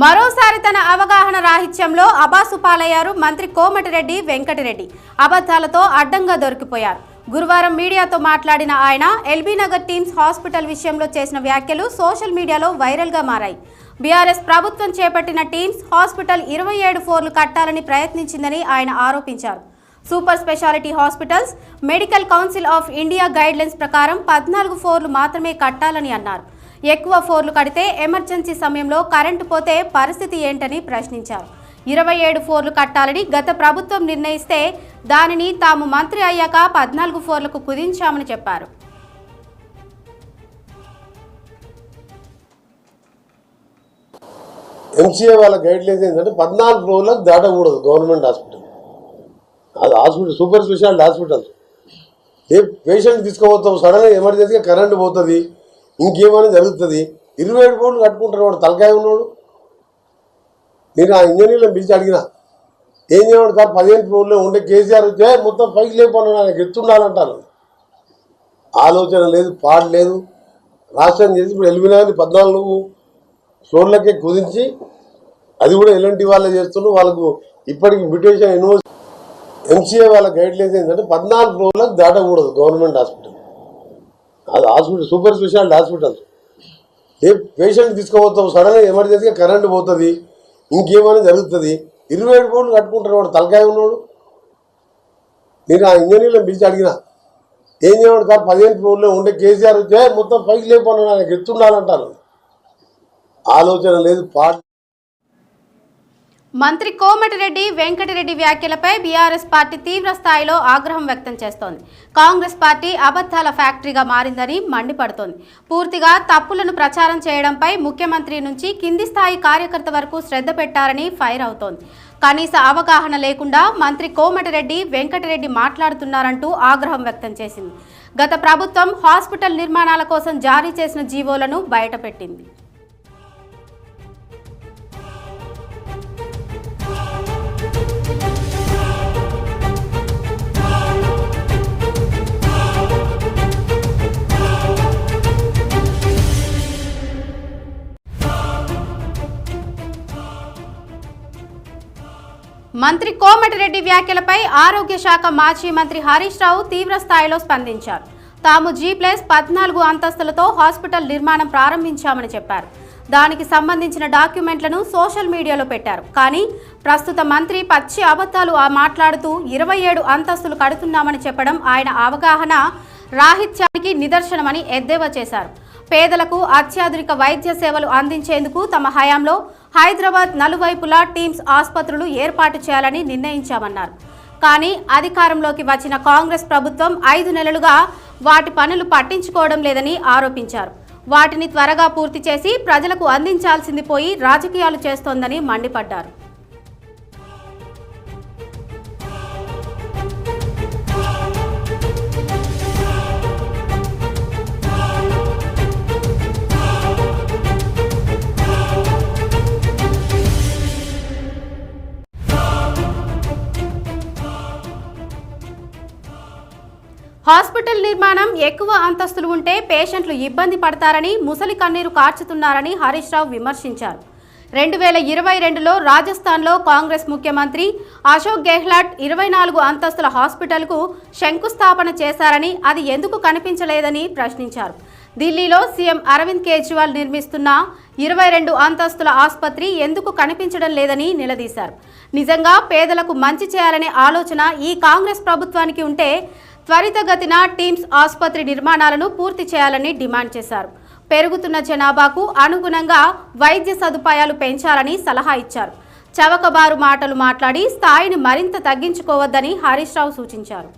మరోసారి తన అవగాహన రాహిత్యంలో అబాసుపాలయ్యారు మంత్రి కోమటిరెడ్డి వెంకటరెడ్డి. అబద్ధాలతో అడ్డంగా దొరికిపోయారు. గురువారం మీడియాతో మాట్లాడిన ఆయన ఎల్బీ నగర్ టీమ్స్ హాస్పిటల్ విషయంలో చేసిన వ్యాఖ్యలు సోషల్ మీడియాలో వైరల్గా మారాయి. బీఆర్ఎస్ ప్రభుత్వం చేపట్టిన టీమ్స్ హాస్పిటల్ ఇరవై ఏడు ఫ్లోర్లు కట్టాలని ప్రయత్నించిందని ఆయన ఆరోపించారు. Super speciality hospitals medical council of India guidelines ప్రకారం పద్నాలుగు ఫ్లోర్లు మాత్రమే కట్టాలని అన్నారు. ఎక్కువ ఫోర్లు కడితే ఎమర్జెన్సీ సమయంలో కరెంటు పోతే పరిస్థితి ఏంటని ప్రశ్నించారు. ఇరవై ఏడు ఫోర్లు కట్టాలని గత ప్రభుత్వం నిర్ణయిస్తే దానిని తాము మంత్రి అయ్యాక పద్నాలుగు ఫోర్లకు కుదించామని చెప్పారు. ఎంసీఏ వాళ్ళ గైడ్ లైన్స్ ఏంటంటే పద్నాలుగు ఫ్లోర్లకు దాటకూడదు గవర్నమెంట్ హాస్పిటల్. అది హాస్పిటల్ సూపర్ స్పెషాలిటీ హాస్పిటల్ ఏ పేషెంట్ తీసుకుపోతాం సడన్గా ఎమర్జెన్సీగా కరెంట్ పోతుంది. ఇంకేమైనా జరుగుతుంది? ఇరవై ఏడు కోట్లు కట్టుకుంటారు వాడు తలకాయ ఉన్నాడు. నేను ఆ ఇంజనీర్లను పిలిచి అడిగిన. ఏం చేయమంటారు సార్? పదిహేను ఫ్లోర్లో ఉండే కేసీఆర్ వచ్చే మొత్తం పైకి లేకపోయినా నాకు ఎత్తుండాలంటారు. ఆలోచన లేదు పాడు లేదు. రాష్ట్రం చేసి ఇప్పుడు ఎలిమినాని పద్నాలుగు ఫ్లోర్లకే కుదించి అది కూడా ఎలాంటి వాళ్ళే చేస్తున్నారు? వాళ్ళకు ఇప్పటికి బ్రిటిషన్ యూనివర్సిటీ ఎంసీఏ వాళ్ళ గైడ్లైన్స్ ఏంటంటే పద్నాలుగు ఫ్లోర్లకు దాటకూడదు గవర్నమెంట్ హాస్పిటల్. అది హాస్పిటల్ సూపర్ స్పెషాలిటీ హాస్పిటల్. ఏ పేషెంట్ తీసుకుపోతాం సడన్గా ఎమర్జెన్సీగా కరెంట్ పోతుంది ఇంకేమైనా జరుగుతుంది ఇరవై ఏడు కోట్లు కట్టుకుంటారు వాడు తలకాయ ఉన్నాడు. నేను ఆ ఇంజనీర్లను పిలిచి అడిగిన ఏం చేయమంటారు సార్ పదిహేను ఫ్లోర్లో ఉండే కేసీఆర్ వచ్చే మొత్తం పైకి లేకపోయినా నాకు ఎత్తుండాలంటారు. ఆలోచన లేదు పాట మంత్రి కోమటిరెడ్డి వెంకటరెడ్డి వ్యాఖ్యలపై బీఆర్ఎస్ పార్టీ తీవ్ర స్థాయిలో ఆగ్రహం వ్యక్తం చేస్తోంది. కాంగ్రెస్ పార్టీ అబద్ధాల ఫ్యాక్టరీగా మారిందని మండిపడుతోంది. పూర్తిగా తప్పులను ప్రచారం చేయడంపై ముఖ్యమంత్రి నుంచి కింది స్థాయి కార్యకర్త వరకు శ్రద్ధ పెట్టారని ఫైర్ అవుతోంది. కనీస అవగాహన లేకుండా మంత్రి కోమటిరెడ్డి వెంకటరెడ్డి మాట్లాడుతున్నారంటూ ఆగ్రహం వ్యక్తం చేసింది. గత ప్రభుత్వం హాస్పిటల్ నిర్మాణాల కోసం జారీ చేసిన జీవోలను బయటపెట్టింది. మంత్రి కోమటిరెడ్డి వ్యాఖ్యలపై ఆరోగ్య శాఖ మాజీ మంత్రి హరీష్ రావు తీవ్ర స్థాయిలో స్పందించారు. తాము జీ ప్లస్ పద్నాలుగు అంతస్తులతో హాస్పిటల్ నిర్మాణం ప్రారంభించామని చెప్పారు. దానికి సంబంధించిన డాక్యుమెంట్లను సోషల్ మీడియాలో పెట్టారు. కానీ ప్రస్తుత మంత్రి పచ్చి అబద్ధాలు ఆ మాట్లాడుతూ ఇరవై ఏడు అంతస్తులు కడుతున్నామని చెప్పడం ఆయన అవగాహన రాహిత్యానికి నిదర్శనమని ఎద్దేవా చేశారు. పేదలకు అత్యాధునిక వైద్య సేవలు అందించేందుకు తమ హయాంలో హైదరాబాద్ నలువైపులా టీమ్స్ ఆసుపత్రులు ఏర్పాటు చేయాలని నిర్ణయించామన్నారు. కానీ అధికారంలోకి వచ్చిన కాంగ్రెస్ ప్రభుత్వం ఐదు నెలలుగా వాటి పనులు పట్టించుకోవడం లేదని ఆరోపించారు. వాటిని త్వరగా పూర్తి చేసి ప్రజలకు అందించాల్సింది పోయి రాజకీయాలు చేస్తోందని మండిపడ్డారు. హాస్పిటల్ నిర్మాణం ఎక్కువ అంతస్తులు ఉంటే పేషెంట్లు ఇబ్బంది పడతారని ముసలి కన్నీరు కార్చుతున్నారని హరీష్ రావు విమర్శించారు. రెండు వేల ఇరవై రెండులో రాజస్థాన్లో కాంగ్రెస్ ముఖ్యమంత్రి అశోక్ గెహ్లాట్ ఇరవై నాలుగు అంతస్తుల హాస్పిటల్కు శంకుస్థాపన చేశారని అది ఎందుకు కనిపించలేదని ప్రశ్నించారు. ఢిల్లీలో సీఎం అరవింద్ కేజ్రీవాల్ నిర్మిస్తున్న ఇరవై రెండు అంతస్తుల ఆసుపత్రి ఎందుకు కనిపించడం లేదని నిలదీశారు. నిజంగా పేదలకు మంచి చేయాలనే ఆలోచన ఈ కాంగ్రెస్ ప్రభుత్వానికి ఉంటే త్వరితగతిన టీమ్స్ ఆసుపత్రి నిర్మాణాలను పూర్తి చేయాలని డిమాండ్ చేశారు. పెరుగుతున్న జనాభాకు అనుగుణంగా వైద్య సదుపాయాలు పెంచాలని సలహా ఇచ్చారు. చవకబారు మాటలు మాట్లాడి స్థాయిని మరింత తగ్గించుకోవద్దని హరీష్ రావు సూచించారు.